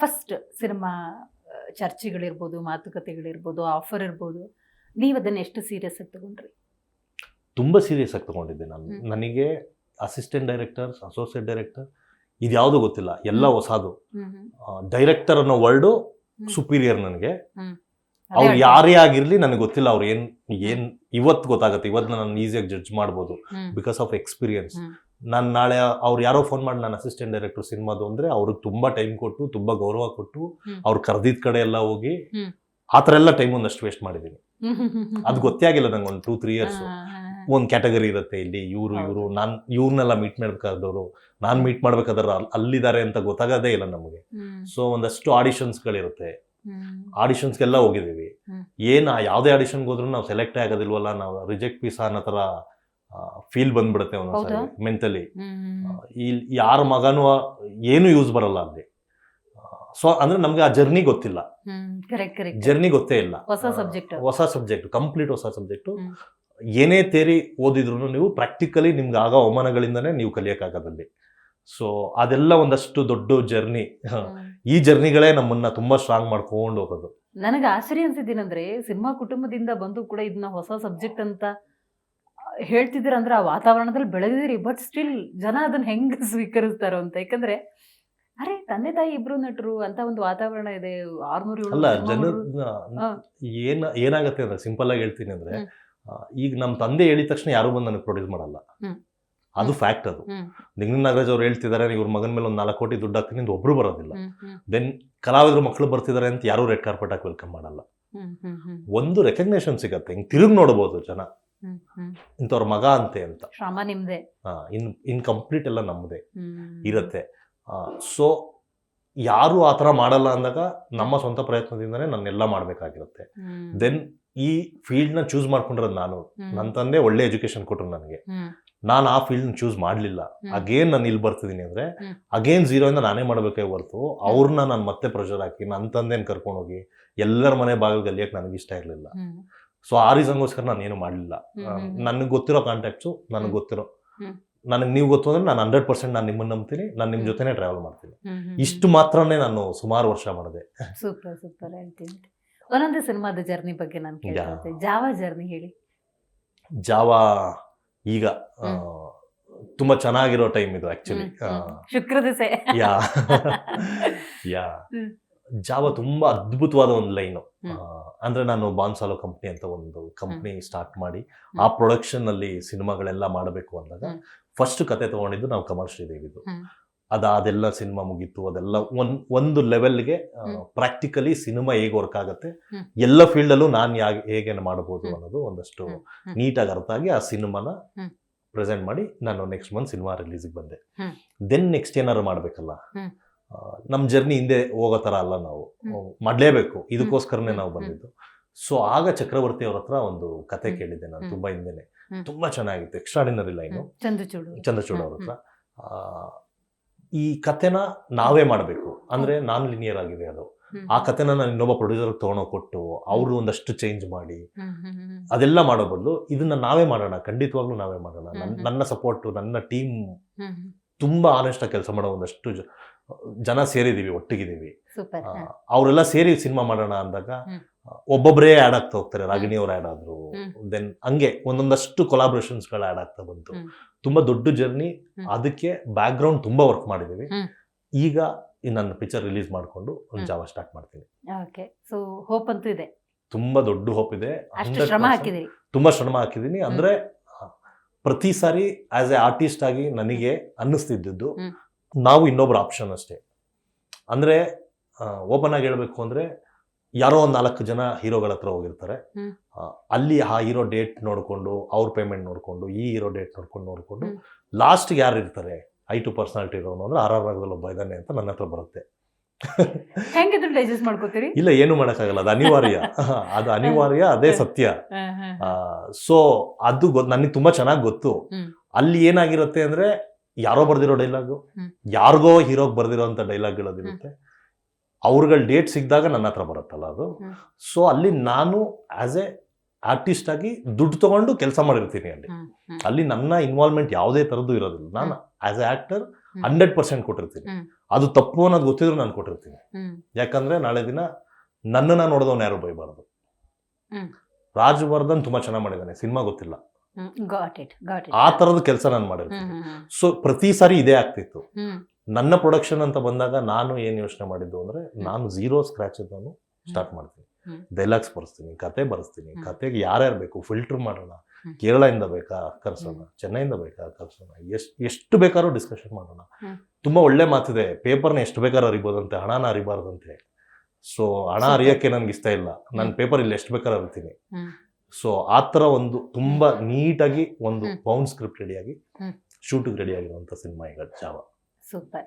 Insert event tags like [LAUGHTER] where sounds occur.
First cinema ಚರ್ಚೆಗಳಿರ್ಬೋದು ಮಾತುಕತೆಗಳಿರ್ಬೋದು offer ಇರ್ಬೋದು ನೀವು ಅದನ್ನ ಎಷ್ಟು ಸೀರಿಯಸ್ ಆಗಿ ತಗೊಂಡ್ರಿ ತುಂಬ ಸೀರಿಯಸ್ ಆಗಿ ತಗೊಂಡಿದ್ದೆ ನಾನು ನನಗೆ ಅಸಿಸ್ಟೆಂಟ್ ಡೈರೆಕ್ಟರ್ ಅಸೋಸಿಯೇಟ್ ಡೈರೆಕ್ಟರ್ ಇದು ಯಾವುದು ಗೊತ್ತಿಲ್ಲ ಎಲ್ಲ. ಹೊಸದು. ಡೈರೆಕ್ಟರ್ ಅನ್ನೋ ವರ್ಡು. ಸುಪೀರಿಯರ್ ನನಗೆ ಅವ್ರು. ಯಾರೇ ಆಗಿರ್ಲಿ ನನಗೆ ಗೊತ್ತಿಲ್ಲ ಅವ್ರು ಏನ್ ಏನ್ ಇವತ್ತು ಗೊತ್ತಾಗುತ್ತೆ ಇವತ್ತು ನಾನು ಈಸಿಯಾಗಿ ಜಡ್ಜ್ ಮಾಡ್ಬೋದು. Because of experience. ನಾನು ನಾಳೆ ಅವ್ರು ಯಾರೋ ಫೋನ್ ಮಾಡಿ ನನ್ನ ಅಸಿಸ್ಟೆಂಟ್ ಡೈರೆಕ್ಟರ್ ಸಿನಿಮಾದು ಅಂದ್ರೆ ಅವ್ರಿಗೆ ತುಂಬಾ ಟೈಮ್ ಕೊಟ್ಟು ತುಂಬಾ ಗೌರವ ಕೊಟ್ಟು. ಅವ್ರು ಕರೆದಿದ್ದ ಕಡೆ ಎಲ್ಲ ಹೋಗಿ ಆತರ ಆ ಥರ ಎಲ್ಲ ಟೈಮ್ ಒಂದಷ್ಟು ವೇಸ್ಟ್ ಮಾಡಿದೀನಿ. ಅದು ಗೊತ್ತೇ ಆಗಿಲ್ಲ ನಂಗೆ ಒಂದು ಟೂ ತ್ರೀ ಇಯರ್ಸ್. ಒಂದು ಕ್ಯಾಟಗರಿ ಇರುತ್ತೆ ಇಲ್ಲಿ ಇವರು. ಇವರು ನಾನು ಇವ್ರನ್ನೆಲ್ಲ ಮೀಟ್ ಮಾಡ್ಬೇಕಾದವರು ನಾನು ಮೀಟ್ ಮಾಡ್ಬೇಕಾದ್ರೆ ಅಲ್- ಅಲ್ಲಿದ್ದಾರೆ ಅಂತ ಗೊತ್ತಾಗೋದೇ ಇಲ್ಲ ನಮಗೆ. ಸೊ ಒಂದಷ್ಟು ಆಡಿಷನ್ಸ್ಗಳಿರುತ್ತೆ. ಆಡಿಷನ್ಸ್ಗೆಲ್ಲ ಹೋಗಿದ್ದೀವಿ ಹೋಗಿದೀವಿ ಏನ್ ಯಾವುದೇ ಆಡಿಷನ್ಗೆ ಹೋದ್ರೂ ನಾವು ಸೆಲೆಕ್ಟ್ ಆಗೋದಿಲ್ವಲ್ಲ ನಾವು ರಿಜೆಕ್ಟ್ ಪೀಸ್ ಅನ್ನೋ ಥರ ಫೀಲ್ ಬಂದ್ಬಿಡುತ್ತೆ ಒಂದೊಂದ್ಸರಿ? ಮೆಂಟಲಿ. ಇಲ್ಲಿ ಯಾರ ಮಗನೂ ಏನು ಯೂಸ್ ಬರಲ್ಲ ಅಲ್ಲಿ. ಸೊ ಅಂದ್ರೆ ನಮ್ಗೆ ಆ ಜರ್ನಿ ಗೊತ್ತಿಲ್ಲ. ಜರ್ನಿ ಗೊತ್ತೇ ಇಲ್ಲ. ಹೊಸ ಸಬ್ಜೆಕ್ಟ್ ಹೊಸ ಸಬ್ಜೆಕ್ಟ್ ಕಂಪ್ಲೀಟ್ ಹೊಸ ಸಬ್ಜೆಕ್ಟ್. ಏನೇ ತೇರಿ ಓದಿದ್ರು ನೀವು ಪ್ರಾಕ್ಟಿಕಲಿ ನಿಮ್ಗೆ ಆಗ ಅವಮಾನಗಳಿಂದನೇ ನೀವು ಕಲಿಯಕ್ಕಾಗದಲ್ಲಿ ಸೊ ಅದೆಲ್ಲ ಒಂದಷ್ಟು ದೊಡ್ಡ ಜರ್ನಿ ಈ ಜರ್ನಿಗಳೇ ನಮ್ಮನ್ನ ತುಂಬಾ ಸ್ಟ್ರಾಂಗ್ ಮಾಡ್ಕೊಂಡು ಹೋಗೋದು. ನನಗೆ ಆಶ್ಚರ್ಯ ಅನ್ಸಿದ್ದೀನಂದ್ರೆ ಸಿನಿಮಾ ಕುಟುಂಬದಿಂದ ಬಂದು ಕೂಡ ಇದನ್ನ ಹೊಸ ಸಬ್ಜೆಕ್ಟ್ ಅಂತ ಹೇಳ್ತಿದ್ದೀರ ಅಂದ್ರೆ ಆ ವಾತಾವರಣದಲ್ಲಿ ಬೆಳೆದಿದ್ದೀರಿ ಬಟ್ ಸ್ಟಿಲ್ ಜನ ಅದನ್ನ ಹೆಂಗ್ [LAUGHS] ಸ್ವೀಕರಿಸ್ತಾರೋ ಅಂತ. ಯಾಕಂದ್ರೆ ಅರೆ ತಂದೆ ತಾಯಿ ಇಬ್ರು ನಟರು ಅಂತ ಒಂದು ವಾತಾವರಣ ಇದೆ ಆರ್ನೂರು ಅಲ್ಲ ಜನ ಏನ ಏನಾಗತ್ತೆ ಅಂದ್ರೆ ಸಿಂಪಲ್ ಆಗಿ ಹೇಳ್ತೀನಿ ಅಂದ್ರೆ ಈಗ ನಮ್ಮ ತಂದೆ ಹೇಳಿದ ತಕ್ಷಣ ಯಾರು ಬಂದು ನನಗೆ ಪ್ರೊಡ್ಯೂಸ್ ಮಾಡಲ್ಲ. ಅದು ಫ್ಯಾಕ್ಟ್ ಅದು. ನಿಂಗ್ ನಾಗರಾಜ್ ಅವ್ರು ಹೇಳ್ತಿದ್ದಾರೆ ಇವ್ರ ಮಗನ ಮೇಲೆ ಒಂದು ನಾಲ್ಕು ಕೋಟಿ ದುಡ್ಡು ಹಾಕ್ತೀನಿ ಅಂತ ಒಬ್ರು ಬರೋದಿಲ್ಲ. ದೆನ್ ಕಲಾವಿದ್ರು ಮಕ್ಕಳು ಬರ್ತಿದ್ದಾರೆ ಅಂತ ಯಾರು ರೆಡ್ ಕಾರ್ಪೆಟ್ ಹಾಕಿ ವೆಲ್ಕಮ್ ಮಾಡಲ್ಲ. ಒಂದು ರೆಕಗ್ನೇಷನ್ ಸಿಗತ್ತೆ. ಹಿಂಗ್ ತಿರುಗಿ ನೋಡಬಹುದು ಜನ. ಇಂಥವ್ರ ಮಗ ಅಂತೆ ಅಂತ ಶ್ರಮ ನಿಮ್ದೆ ಇನ್ ಇನ್ಕಂಪ್ಲೀಟ್ ಎಲ್ಲ ನಮ್ಮದೇ ಇರುತ್ತೆ ಸೊ ಯಾರು ಆ ಥರ ಮಾಡಲ್ಲ ಅಂದಾಗ ನಮ್ಮ ಸ್ವಂತ ಪ್ರಯತ್ನದಿಂದನೇ ನಾನೆಲ್ಲ ಮಾಡಬೇಕಾಗಿರುತ್ತೆ. ದೆನ್ ಈ ಫೀಲ್ಡ್ನ ಚೂಸ್ ಮಾಡ್ಕೊಂಡಿರೋದು ನಾನು. ನನ್ನ ತಂದೆ ಒಳ್ಳೆ ಎಜುಕೇಶನ್ ಕೊಟ್ಟರು ನನಗೆ. ನಾನು ಆ ಫೀಲ್ಡ್ ಚೂಸ್ ಮಾಡಲಿಲ್ಲ. ಅಗೇನ್ ನಾನು ಇಲ್ಲಿ ಬರ್ತಿದ್ದೀನಿ ಅಂದ್ರೆ. ಅಗೇನ್ ಝೀರೋಯಿಂದ ನಾನೇ ಮಾಡಬೇಕೇ ಹೊರ್ತು ಅವ್ರನ್ನ ನಾನು ಮತ್ತೆ ಪ್ರೆಷರ್ ಹಾಕಿ ನನ್ನ ತಂದೆನ ಕರ್ಕೊಂಡೋಗಿ ಎಲ್ಲರ ಮನೆ ಬಾಗಿಲು ಗಲಿಯಕ್ಕೆ ನನಗೆ ಇಷ್ಟ ಇರಲಿಲ್ಲ. ಸೊ ಆ ರೀಸನ್ಗೋಸ್ಕರ ನಾನು ಏನು ಮಾಡಲಿಲ್ಲ. ನನಗೆ ಗೊತ್ತಿರೋ ಕಾಂಟ್ಯಾಕ್ಟ್ಸು ನನಗೆ ಗೊತ್ತಿರೋ. ನನಗೆ ನೀವು ಗೊತ್ತು ಅಂದ್ರೆ ನಾನು ಹಂಡ್ರೆಡ್ ಪರ್ಸೆಂಟ್ ನಾನು ನಿಮ್ಮನ್ನು ನಂಬ್ತೀನಿ ನಾನು ನಿಮ್ಮ. ಜೊತೆನೇ ಟ್ರಾವೆಲ್ ಮಾಡ್ತೀನಿ. ಇಷ್ಟು ಮಾತ್ರನೇ ನಾನು ಸುಮಾರು ವರ್ಷ ಮಾಡಿದೆ. ಸೂಪರ್ ಸೂಪರ್ ಹೇಳ್ತೀನಿ ಒಂದೊಂದೇ ಸಿನಿಮಾದ ಜರ್ನಿ ಬಗ್ಗೆ ನಾನು ಕೇಳ್ಕೊಳ್ತೀನಿ ಜಾವ ಜರ್ನಿ ಹೇಳಿ. ಜಾವ ಈಗ ತುಂಬಾ ಚೆನ್ನಾಗಿರೋ ಟೈಮ್ ಇದು ಆಕ್ಚುಲಿ ಹ್ಮ್, ಹ್ಮ್. ಶುಕ್ರ ದಿಸೆ ಯಾ. [LAUGHS] ಯಾ. ಜಾವ ತುಂಬಾ ಅದ್ಭುತವಾದ ಒಂದು ಲೈನು. ಅಂದ್ರೆ ನಾನು ಬಾನ್ಸಾಲೋ ಕಂಪ್ನಿ ಅಂತ ಒಂದು ಕಂಪ್ನಿ ಸ್ಟಾರ್ಟ್ ಮಾಡಿ ಆ ಪ್ರೊಡಕ್ಷನ್ ಅಲ್ಲಿ ಸಿನಿಮಾಗಳೆಲ್ಲ ಮಾಡಬೇಕು ಅಂದಾಗ. ಫಸ್ಟ್ ಕತೆ ತಗೊಂಡಿದ್ದು ನಾವು ಕಮಲ್ ಶ್ರೀದೇವಿದು. ಅದ ಅದೆಲ್ಲ ಸಿನಿಮಾ ಮುಗೀತು ಅದೆಲ್ಲ ಒಂದ್ ಒಂದು ಲೆವೆಲ್ಗೆ ಪ್ರಾಕ್ಟಿಕಲಿ ಸಿನಿಮಾ ಹೇಗೆ ವರ್ಕ್ ಆಗುತ್ತೆ ಎಲ್ಲ ಫೀಲ್ಡ್ ಅಲ್ಲೂ ನಾನು ಹೇಗೆ ಮಾಡಬಹುದು ಅನ್ನೋದು ಒಂದಷ್ಟು. ನೀಟಾಗಿ ಅರ್ಥ ಆಗಿ ಆ ಸಿನಿಮಾನ ಪ್ರೆಸೆಂಟ್ ಮಾಡಿ ನಾನು ನೆಕ್ಸ್ಟ್ ಮಂತ್ ಸಿನಿಮಾ ರಿಲೀಸಿಗೆ ಬಂದೆ. ದೆನ್ ನೆಕ್ಸ್ಟ್ ಏನಾದ್ರು ಮಾಡಬೇಕಲ್ಲ. ನಮ್ಮ ಜರ್ನಿ ಹಿಂದೆ ಹೋಗೋ ಥರ ಅಲ್ಲ ನಾವು. ಮಾಡಲೇಬೇಕು. ಇದಕ್ಕೋಸ್ಕರನೇ. ನಾವು. ಬಂದಿದ್ದು. ಸೊ ಆಗ ಚಕ್ರವರ್ತಿ ಅವ್ರ ಹತ್ರ ಒಂದು ಕತೆ. ಕೇಳಿದ್ದೆ ನಾನು. ತುಂಬಾ ಹಿಂದೆನೆ. ತುಂಬಾ ಚೆನ್ನಾಗಿತ್ತು. ಎಕ್ಸ್ಟ್ರಾಡಿನರಿ ಲೈನು ಚಂದ್ರಚೂಡ ಚಂದ್ರಚೂಡು ಅವ್ರ ಹತ್ರ. ಆ, ಈ ಕತೆನ ನಾವೇ ಮಾಡಬೇಕು. ಅಂದ್ರೆ ನಾನ್ ಲಿನಿಯರ್ ಆಗಿದೆ ಅದು. ಆ ಕತೆನ ನಾನು ಇನ್ನೊಬ್ಬ ಪ್ರೊಡ್ಯೂಸರ್ ತಗೊಂಡೋಗಿ ಕೊಟ್ಟು ಅವರು ಒಂದಷ್ಟು ಚೇಂಜ್ ಮಾಡಿ. ಅದೆಲ್ಲ ಮಾಡೋ ಬದಲು ಇದನ್ನ ನಾವೇ ಮಾಡೋಣ. ಖಂಡಿತವಾಗ್ಲೂ ನಾವೇ ಮಾಡೋಣ. ನನ್ನ ಸಪೋರ್ಟ್ ನನ್ನ ಟೀಮ್. ತುಂಬಾ ಆನೆಸ್ಟ್ ಆಗಿ ಕೆಲಸ ಮಾಡೋ ಒಂದಷ್ಟು ಜನ ಸೇರಿದೀವಿ ಒಟ್ಟಿಗಿದ್ದೀವಿ. ಅವರೆಲ್ಲ ಸೇರಿ ಸಿನಿಮಾ ಮಾಡೋಣ ಅಂದಾಗ ಒಬ್ಬೊಬ್ಬರೇ ಆ್ಯಡ್ ಆಗ್ತಾ ಹೋಗ್ತಾರೆ ರಾಗಿಣಿ ಅವ್ರು ಆ್ಯಡ್ ಆದ್ರು. ದೆನ್ ಹಂಗೆ ಒಂದೊಂದಷ್ಟು ಕೊಲಾಬ್ರೇಷನ್ಸ್ಗಳು ಆಡ್ ಆಗ್ತಾ ಬಂತು. ತುಂಬಾ ದೊಡ್ಡ ಜರ್ನಿ ಅದಕ್ಕೆ ಬ್ಯಾಕ್ ಗ್ರೌಂಡ್ ತುಂಬಾ ವರ್ಕ್ ಮಾಡಿದೀವಿ ಈಗ ನನ್ನ ಪಿಕ್ಚರ್ ರಿಲೀಸ್ ಮಾಡ್ಕೊಂಡು ಒಂದು. ಜಾವ ಸ್ಟಾರ್ಟ್ ಮಾಡ್ತೀನಿ. ಓಕೆ ಸೊ ಹೋಪ್ ಅಂತೂ ಇದೆ. ತುಂಬಾ ದೊಡ್ಡ ಹೋಪ್ ಇದೆ. ತುಂಬ ಶ್ರಮ ಹಾಕಿದಿರಿ ತುಂಬಾ ಶ್ರಮ ಹಾಕಿದ್ದೀನಿ. ಅಂದ್ರೆ ಪ್ರತಿ ಸಾರಿ ಆಸ್ ಎ ಆರ್ಟಿಸ್ಟ್ ಆಗಿ ನನಗೆ ಅನ್ನಿಸ್ತಿದ್ದದ್ದು. ನಾವು ಇನ್ನೊಬ್ಬರ ಆಪ್ಷನ್ ಅಷ್ಟೇ. ಅಂದ್ರೆ ಓಪನ್ ಆಗಿ ಹೇಳಬೇಕು ಅಂದ್ರೆ ಯಾರೋ ಒಂದು ನಾಲ್ಕು ಜನ ಹೀರೋಗಳ ಹತ್ರ ಹೋಗಿರ್ತಾರೆ. ಅಲ್ಲಿ ಆ ಹೀರೋ ಡೇಟ್ ನೋಡಿಕೊಂಡು ಅವ್ರ ಪೇಮೆಂಟ್ ನೋಡಿಕೊಂಡು ಈ ಹೀರೋ ಡೇಟ್ ನೋಡ್ಕೊಂಡು ನೋಡಿಕೊಂಡು. ಲಾಸ್ಟ್ಗೆ ಯಾರು ಇರ್ತಾರೆ? ಐ ಟು ಪರ್ಸನಾಲಿಟಿ ಇರೋನು ಅಂದ್ರೆ ಆರ್ ಆರ್ ಭಾಗದಲ್ಲಿ ಒಬ್ಬ ಇದ್ದಾನೆ ಅಂತ ನನ್ನ ಹತ್ರ ಬರುತ್ತೆ. ಮಾಡ್ಕೋತೀರಿ? ಇಲ್ಲ ಏನು ಮಾಡೋಕ್ಕಾಗಲ್ಲ. ಅದು ಅನಿವಾರ್ಯ. [LAUGHS] ಅದು ಅನಿವಾರ್ಯ ಅದೇ ಸತ್ಯ. ಸೊ ಅದು ನನಗೆ ತುಂಬಾ ಚೆನ್ನಾಗಿ ಗೊತ್ತು. ಅಲ್ಲಿ ಏನಾಗಿರುತ್ತೆ ಅಂದ್ರೆ ಯಾರೋ ಬರ್ದಿರೋ ಡೈಲಾಗು ಬರ್ದಿರೋ ಯಾರಿಗೋ ಹೀರೋಗ್ ಬರ್ದಿರೋಂಥ ಡೈಲಾಗ್ಗಳದಿರುತ್ತೆ ಅವ್ರಗಳ ಡೇಟ್ ಸಿಕ್ಕಿದಾಗ ನನ್ನ ಹತ್ರ ಬರುತ್ತಲ್ಲ ಅದು. ಸೊ ಅಲ್ಲಿ ನಾನು ಆಸ್ ಎ ಆರ್ಟಿಸ್ಟ್ ಆಗಿ ದುಡ್ಡು ತಗೊಂಡು ಕೆಲಸ ಮಾಡಿರ್ತೀನಿ ಅಲ್ಲಿ. ಅಲ್ಲಿ ನನ್ನ ಇನ್ವಾಲ್ವ್ಮೆಂಟ್ ಯಾವುದೇ ಥರದ್ದು ಇರೋದಿಲ್ಲ. ನಾನು as a actor hmm. Hundred percent ಕೊಟ್ಟಿರ್ತೀನಿ. ಅದು ತಪ್ಪು ಅನ್ನೋದು ಗೊತ್ತಿದ್ರು ನಾನು ಕೊಟ್ಟಿರ್ತೀನಿ. ಯಾಕಂದ್ರೆ ನಾಳೆ ದಿನ ನನ್ನನ್ನ ನೋಡಿದವನು ಯಾರು ಬೈಬಾರ್ದು. ರಾಜವರ್ಧನ್ ರಾಜ್ ವರ್ಧನ್ ತುಂಬಾ ಚೆನ್ನಾಗಿ ಮಾಡಿದ್ದಾನೆ ಸಿನಿಮಾ ಗೊತ್ತಿಲ್ಲ. ಆ ತರದ ಕೆಲಸ ನಾನು ಮಾಡಿರ್ತೀನಿ. ಸೊ ಪ್ರತಿ ಸಾರಿ ಇದೇ ಆಗ್ತಿತ್ತು. ನನ್ನ ಪ್ರೊಡಕ್ಷನ್ ಅಂತ ಬಂದಾಗ ನಾನು ಏನ್ ಯೋಚನೆ ಮಾಡಿದ್ದು ಅಂದ್ರೆ ನಾನು ಝೀರೋ ಸ್ಕ್ರಾಚ್ ನಾನು ಸ್ಟಾರ್ಟ್ ಮಾಡ್ತೀನಿ. ಡೈಲಾಗ್ಸ್ ಬರ್ಸ್ತೀನಿ ಕತೆ ಬರ್ಸ್ತೀನಿ. ಕತೆಗೆ ಯಾರ್ಯಾರು ಬೇಕು? ಫಿಲ್ಟರ್ ಮಾಡೋಣ. ಕೇರಳದಿಂದ ಬೇಕಾ? ಕರ್ಸೋಣ ಚೆನ್ನೈಯಿಂದ ಬೇಕಾ? ಕರ್ಸೋಣ ಎಷ್ಟು ಎಷ್ಟು ಬೇಕಾದ್ರೂ ಡಿಸ್ಕಷನ್ ಮಾಡೋಣ. ತುಂಬಾ ಒಳ್ಳೆ ಮಾತಿದೆ. ಪೇಪರ್ನ ಎಷ್ಟು ಬೇಕಾದ್ರೂ ಅರಿಬೋದಂತೆ ಹಣನ ಅರಿಬಾರ್ದಂತೆ ಸೊ ಹಣ ಅರಿಯೋಕ್ಕೆ ನನಗೆ ಇಷ್ಟ ಇಲ್ಲ. ನನ್ನ ಪೇಪರ್ ಇಲ್ಲಿ ಎಷ್ಟು ಬೇಕಾದ್ರೂ ಅರಿತೀನಿ. ಸೊ ಆ ಥರ ಒಂದು ತುಂಬಾ ನೀಟಾಗಿ ಒಂದು. ಬೌಂಡ್ ಸ್ಕ್ರಿಪ್ಟ್ ರೆಡಿಯಾಗಿ ಶೂಟಿಂಗ್ ರೆಡಿ ಸಿನಿಮಾ ಈಗ ಜಾವ. ಸೂಪರ್.